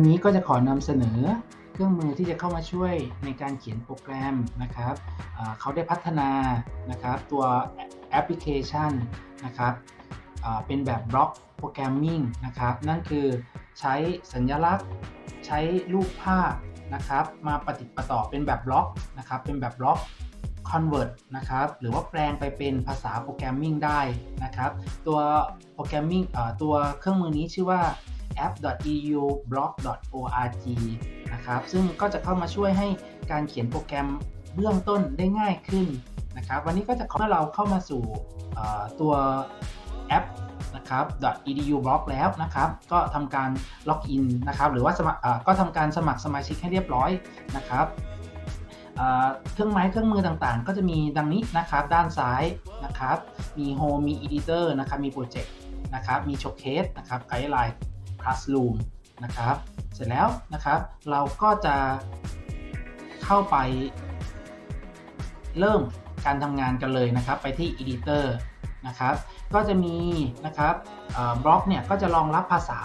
วันนี้ก็จะขอนำเสนอเครื่องมือที่จะเข้ามาช่วยในการเขียนโปรแกรมนะครับเขาได้พัฒนานะครับตัวแอปพลิเคชันนะครับเป็นแบบบล็อกโปรแกรมมิ่งนะครับนั่นคือใช้สัญลักษณ์ใช้รูปภาพนะครับมาปฏิดปะต่อเป็นแบบบล็อกนะครับเป็นแบบบล็อก convert นะครับหรือว่าแปลงไปเป็นภาษาโปรแกรมมิ่งได้นะครับตัวโปรแกรมมิ่งตัวเครื่องมือนี้ชื่อว่า app.eublock.org นะครับซึ่งก็จะเข้ามาช่วยให้การเขียนโปรแกรมเบื้องต้นได้ง่ายขึ้นนะครับวันนี้ก็จะขอเมื่อเราเข้ามาสู่ตัวแอปนะครับ .edublock แล้วนะครับ ก็ทำการล็อกอินนะครับ หรือว่าสมัครก็ทำการสมัครสมาชิกให้เรียบร้อยนะครับเอ่อเครื่องไม้เครื่องมือต่างๆ ก็จะมีดังนี้นะครับ ด้านซ้ายนะครับ มี Home มี Editor นะครับ มี Project นะครับ มี Showcase นะครับ Guideline Classroom นะครับ เสร็จแล้วนะครับ เราก็จะเข้าไป เริ่มการทำงานกันเลยนะครับ ไปที่ Editor นะครับ ก็จะมีนะครับบล็อกเนี่ยก็จะรองรับภาษา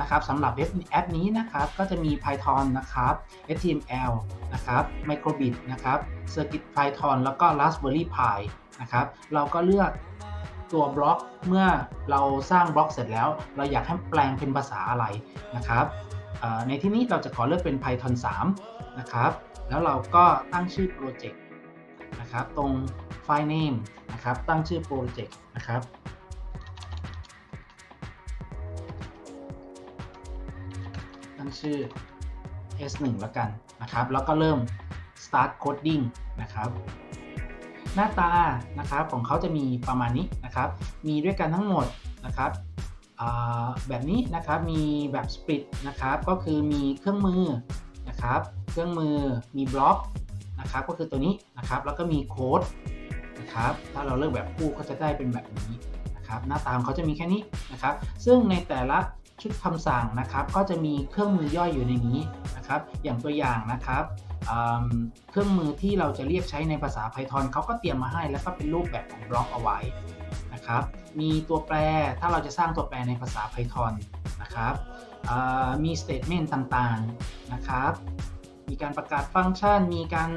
นะครับสำหรับเว็บแอปนี้นะครับก็จะมี Python นะครับ HTML นะครับ Microbit นะครับ Circuit Python แล้วก็ Raspberry Pi นะครับ เราก็เลือก ตัวบล็อกเมื่อเราสร้างบล็อกเสร็จแล้ว เราอยากให้แปลงเป็นภาษาอะไรนะครับในที่นี้เราจะขอเลือกเป็น Python 3 นะครับ แล้วเราก็ตั้งชื่อโปรเจกต์นะครับตรงไฟล์ name นะครับตั้งชื่อโปรเจกต์นะครับตั้งชื่อ S1 แล้วกันนะครับ แล้วก็เริ่ม start coding นะครับ หน้าตานะครับของเขาจะมีประมาณนี้นะครับ มีด้วยกันทั้งหมดนะครับแบบนี้นะครับมีแบบ split นะครับก็คือมีเครื่องมือนะครับเครื่องมือมีบล็อกนะครับก็คือตัวนี้นะครับแล้วก็มีโค้ดนะครับถ้าเราเลือกแบบคู่ก็จะได้เป็นแบบนี้นะครับหน้าตาเขาจะมีแค่นี้นะครับซึ่งในแต่ละชุดคำสั่งนะครับก็จะมีเครื่องมือย่อยอยู่ในนี้นะครับอย่างตัวอย่างนะครับ เครื่องมือที่เราจะเรียกใช้ในภาษา Python เขาก็เตรียมมาให้ แล้วก็เป็นรูปแบบของบล็อกเอาไว้นะครับ มีตัวแปรถ้าเราจะสร้างตัวแปรในภาษา Python นะครับมี statement ต่างๆนะครับ มีการประกาศฟังก์ชัน มีการ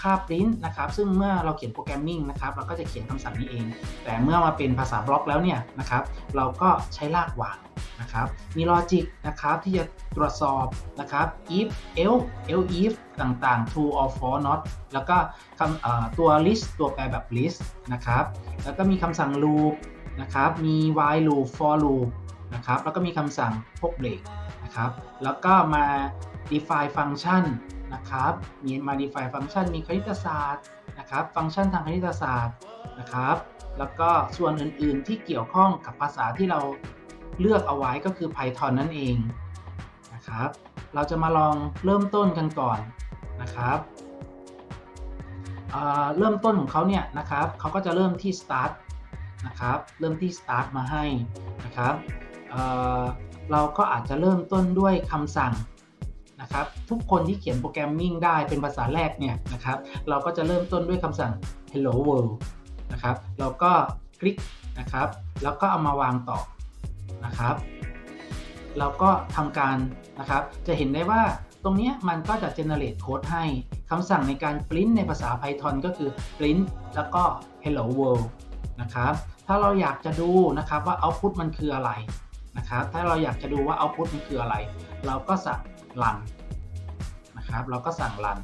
ค่า print นะครับซึ่งเมื่อเราเขียนโปรแกรมมิ่งนะครับเราก็จะเขียนคำสั่งนี้เอง แต่เมื่อมาเป็นภาษาบล็อกแล้วเนี่ยนะครับเราก็ใช้ลากวางนะครับมีลอจิกนะครับที่จะตรวจสอบนะครับ if else else if ต่างๆ true or false not แล้วก็คำตัว list ตัวแปลแบบ list นะครับแล้วก็มีคำสั่ง loop นะครับมี while loop for loop นะครับแล้วก็มีคำสั่งพวก break นะครับแล้วก็มา define function นะครับ มี modify function มีคณิตศาสตร์นะครับ ฟังก์ชันทางคณิตศาสตร์นะครับ แล้วก็ส่วนอื่นๆที่เกี่ยวข้องกับภาษาที่เราเลือกเอาไว้ก็คือ Python นั่นเองนะครับ เราจะมาลองเริ่มต้นกันก่อนนะครับเริ่มต้นของเขาเนี่ยนะครับเขาก็จะเริ่มที่ start นะครับ เริ่มที่ start มาให้นะครับเเราก็อาจจะเริ่มต้นด้วยคำสั่ง นะครับทุกคนที่เขียนโปรแกรมมิ่งได้เป็นภาษาแรกเนี่ยนะครับเราก็จะเริ่มต้นด้วยคำสั่ง hello world นะครับเราก็คลิกนะครับ แล้วก็เอามาวางต่อนะครับ เราก็ทำการนะครับ จะเห็นได้ว่าตรงนี้มันก็จะ generate code ให้คำสั่งในการ print ในภาษา Python ก็คือ print แล้วก็ hello world นะครับ ถ้าเราอยากจะดูนะครับว่า output มันคืออะไรนะครับ ถ้าเราอยากจะดูว่า output มันคืออะไร เราก็สั่ง run นะครับ เราก็สั่ง run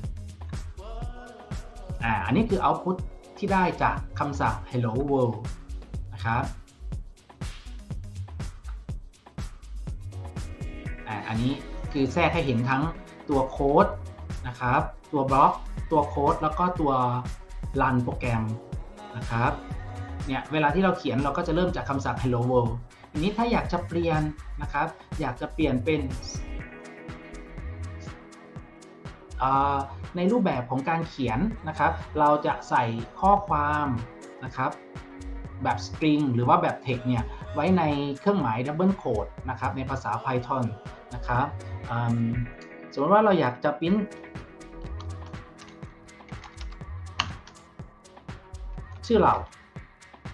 อ่าอันนี้คือ output ที่ได้จากคำสั่ง hello world นะครับอันนี้คือแทรกให้เห็นทั้งตัวโค้ดนะครับ ตัวบล็อก ตัวโค้ด แล้วก็ตัวรันโปรแกรมนะครับ เนี่ย เวลาที่เราเขียนเราก็จะเริ่มจากคำสั่ง hello world ทีนี้ถ้าอยากจะเปลี่ยนนะครับ อยากจะเปลี่ยนเป็น ในรูปแบบของการเขียนนะครับ เราจะใส่ข้อความนะครับแบบสตริงหรือว่าแบบ text เนี่ยไว้ในเครื่องหมาย double quote นะครับในภาษา Python นะครับสมมติว่าเราอยากจะพิมพ์ชื่อเรา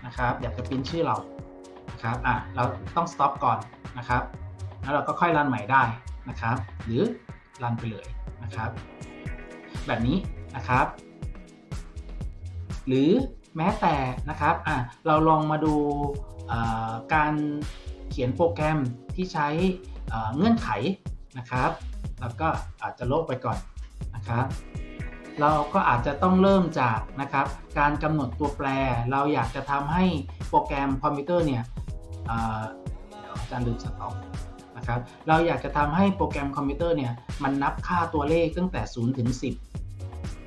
นะครับอยากจะพิมพ์ชื่อเรานะครับอะเราต้อง stop ก่อนนะครับ แล้วเราก็ค่อยรันใหม่ได้นะครับ หรือรันไปเลยนะครับ แบบนี้นะครับ หรือแม้แต่นะครับอะเราลองมาดูการเขียนโปรแกรมที่ใช้เงื่อนไขนะครับ แล้วก็อาจจะลบไปก่อนนะครับเราก็อาจจะต้องเริ่มจากนะครับ การกำหนดตัวแปร เราอยากจะทำให้โปรแกรมคอมพิวเตอร์เนี่ยอาจารย์ลืมสต็อปนะครับ เราอยากจะทำให้โปรแกรมคอมพิวเตอร์เนี่ยมันนับค่าตัวเลขตั้งแต่ 0 ถึง 10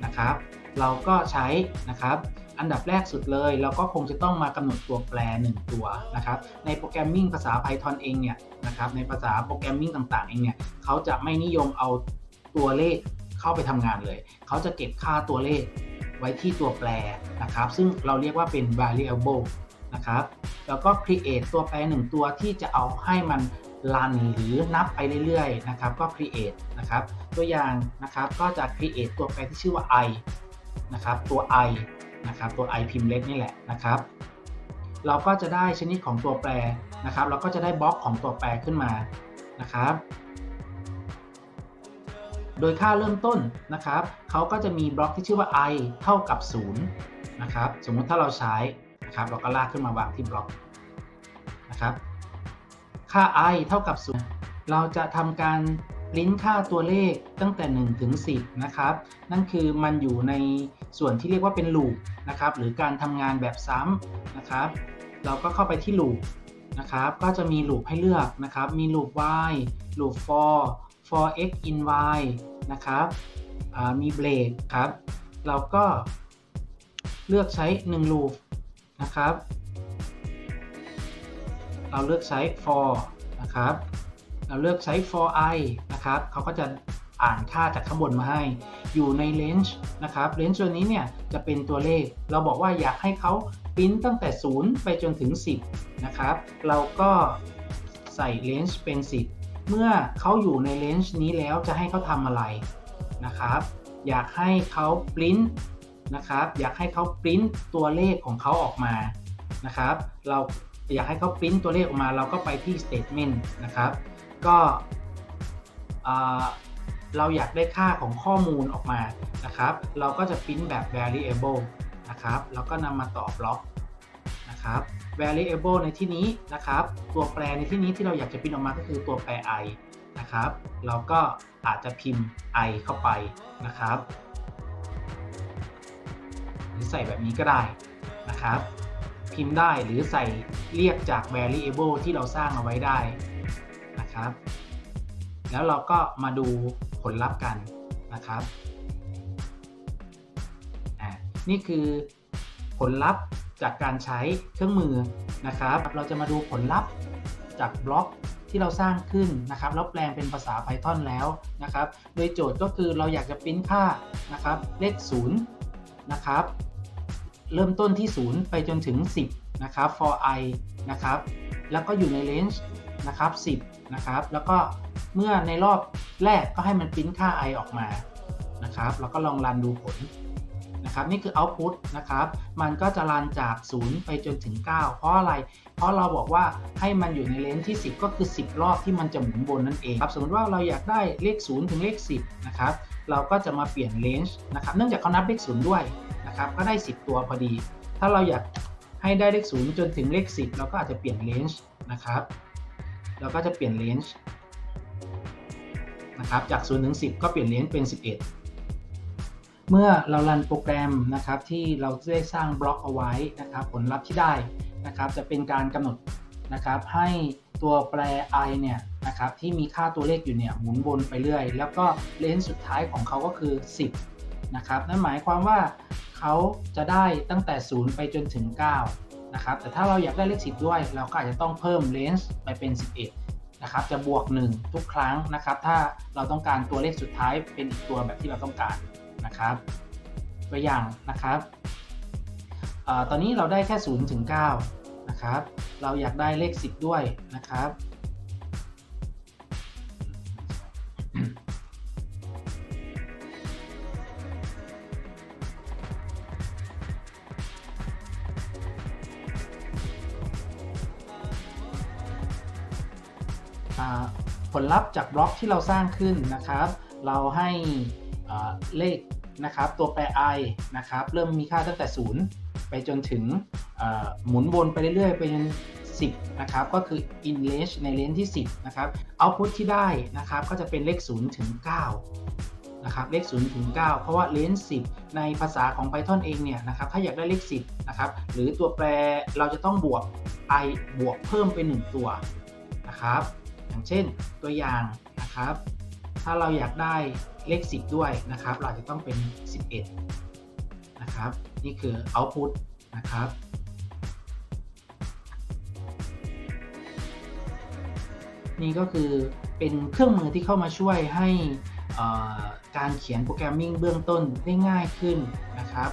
นะครับ เราก็ใช้นะครับอันดับแรกสุดเลย เราก็คงจะต้องมากำหนดตัวแปร 1 ตัวนะครับในโปรแกรมมิ่งภาษา Python เองเนี่ยนะครับในภาษาโปรแกรมมิ่งต่างๆเองเนี่ยเขาจะไม่นิยมเอาตัวเลขเข้าไปทำงานเลย เขาจะเก็บค่าตัวเลขไว้ที่ตัวแปรนะครับ ซึ่งเราเรียกว่าเป็น variable นะครับแล้วก็ create ตัวแปร 1 ตัวที่จะเอาให้มัน run หรือนับไปเรื่อยๆนะครับก็ create นะครับตัวอย่างนะครับก็จะ create ตัวแปรที่ชื่อว่า i นะครับตัว i นะครับตัว i พิมพ์เล็กนี่แหละนะครับเราก็จะได้ชนิดของตัวแปรนะครับเราก็จะได้บล็อกของตัวแปรขึ้นมานะครับ โดยค่าเริ่มต้นนะครับเขาก็จะมีบล็อกที่ชื่อว่า i เท่ากับ0นะครับสมมุติถ้าเราใช้นะครับเราก็ลากขึ้นมาวางที่บล็อกนะครับ ค่า i เท่ากับ0เราจะทำการลินค่าตัวเลขตั้งแต่ 1 ถึง 10 นะครับ นั่นคือมันอยู่ในส่วนที่เรียกว่าเป็นลูปนะครับ หรือการทำงานแบบซ้ำนะครับ เราก็เข้าไปที่ลูปนะครับ ก็จะมีลูปให้เลือกนะครับ มีลูป y ลูป for for x in y นะครับมีเบรกครับ เราก็เลือกใช้1ลูปนะครับ เราเลือกใช้ for นะครับ เราเลือกใช้ for i นะครับเขาก็จะอ่านค่าจากข้างบนมาให้ อยู่ใน range นะครับ range ตัวนี้เนี่ยจะเป็นตัวเลข เราบอกว่าอยากให้เขาปริ้นตั้งแต่ 0 ไปจนถึง 10 นะครับ เราก็ใส่ range เป็น 10 เมื่อเขาอยู่ใน range นี้แล้วจะให้เขาทำอะไรนะครับ อยากให้เขาปริ้นนะครับ อยากให้เขาปริ้นตัวเลขของเขาออกมานะครับ เรา อยากให้เขาปริ้นตัวเลขออกมาเราก็ไปที่ statement นะครับ ก็เราอยากได้ค่าของข้อมูลออกมานะครับ เราก็จะปริ้นแบบ variable นะครับแล้วก็นำมาต่อบล็อกนะครับ variable ในที่นี้นะครับ ตัวแปรในที่นี้ที่เราอยากจะปริ้นออกมาก็คือตัวแปร i นะครับ เราก็อาจจะพิมพ์ i เข้าไปนะครับ หรือใส่แบบนี้ก็ได้นะครับ พิมพ์ได้หรือใส่เรียกจาก variable ที่เราสร้างเอาไว้ได้นะครับ แล้วเราก็มาดูผลลัพธ์กันนะครับนี่คือผลลัพธ์จากการใช้เครื่องมือนะครับ เราจะมาดูผลลัพธ์จากบล็อกที่เราสร้างขึ้นนะครับแล้วแปลงเป็นภาษา Python แล้วนะครับ โดยโจทย์ก็คือเราอยากจะปริ้นค่านะครับเลข0นะครับ เริ่มต้นที่ 0 ไปจนถึง 10 นะครับ for i นะครับ แล้วก็อยู่ใน range นะครับ 10 นะครับ แล้วก็เมื่อในรอบแรกก็ให้มันปริ้นค่า i ออกมา นะครับ แล้วก็ลองรันดูผลนะครับ นี่คือ output นะครับ มันก็จะรันจาก 0 ไปจนถึง 9 เพราะอะไร เพราะเราบอกว่าให้มันอยู่ในเลนที่ 10 ก็คือ 10 รอบที่มันจะหมุนวนนั่นเองครับ สมมติว่าเราอยากได้เลข 0 ถึงเลข 10 นะครับ เราก็จะมาเปลี่ยน range นะครับ เนื่องจากเขานับเลข 0 ด้วย นะครับก็ได้ 10 ตัวพอดี ถ้าเราอยากให้ได้เลข 0 จนถึงเลข 10 เราก็อาจจะเปลี่ยน range นะครับ เราก็จะเปลี่ยน range นะครับ จาก 0 ถึง 10 ก็เปลี่ยน range เป็น 11 เมื่อเรารันโปรแกรมนะครับที่เราได้สร้างบล็อกเอาไว้นะครับ ผลลัพธ์ที่ได้นะครับจะเป็นการกำหนดนะครับให้ตัวแปร i เนี่ยนะครับที่มีค่าตัวเลขอยู่เนี่ยหมุนวนไปเรื่อย แล้วก็เลนส์สุดท้ายของเขาก็คือ 10นะครับนั่นหมายความว่า เขาจะได้ตั้งแต่ 0 ไปจนถึง 9 นะครับ แต่ถ้าเราอยากได้เลข 10 ด้วย เราก็อาจจะต้องเพิ่มเลนส์ไปเป็น 11 นะครับ จะบวก 1 ทุกครั้งนะครับ ถ้าเราต้องการตัวเลขสุดท้ายเป็นอีกตัวแบบที่เราต้องการนะครับ ตัวอย่างนะครับอตอนนี้เราได้แค่ 0 ถึง 9 นะครับ เราอยากได้เลข 10 ด้วยนะครับ ผลลัพธ์จากบล็อกที่เราสร้างขึ้นนะครับ เราให้เลขนะครับตัวแปร i นะครับเริ่มมีค่าตั้งแต่ 0 ไปจนถึงหมุนวนไปเรื่อยๆ ไปจน10นะครับก็คือ in range ในเลนที่ 10นะครับ output ที่ได้นะครับก็จะเป็นเลข 0 ถึง9นะครับเลข 0 ถึง 9 เพราะว่าเลน10 ในภาษาของ Python เองเนี่ยนะครับถ้าอยากได้เลข 10นะครับหรือตัวแปรเราจะต้องบวก i บวกเพิ่มไป 1 ตัวนะครับ อย่างเช่นตัวอย่างนะครับ ถ้าเราอยากได้เลข 10 ด้วยนะครับ เราจะต้องเป็น 11 นะครับ นี่คือ output นะครับนี่ก็คือเป็นเครื่องมือที่เข้ามาช่วยให้การเขียนโปรแกรมมิ่งเบื้องต้นได้ง่ายขึ้นนะครับ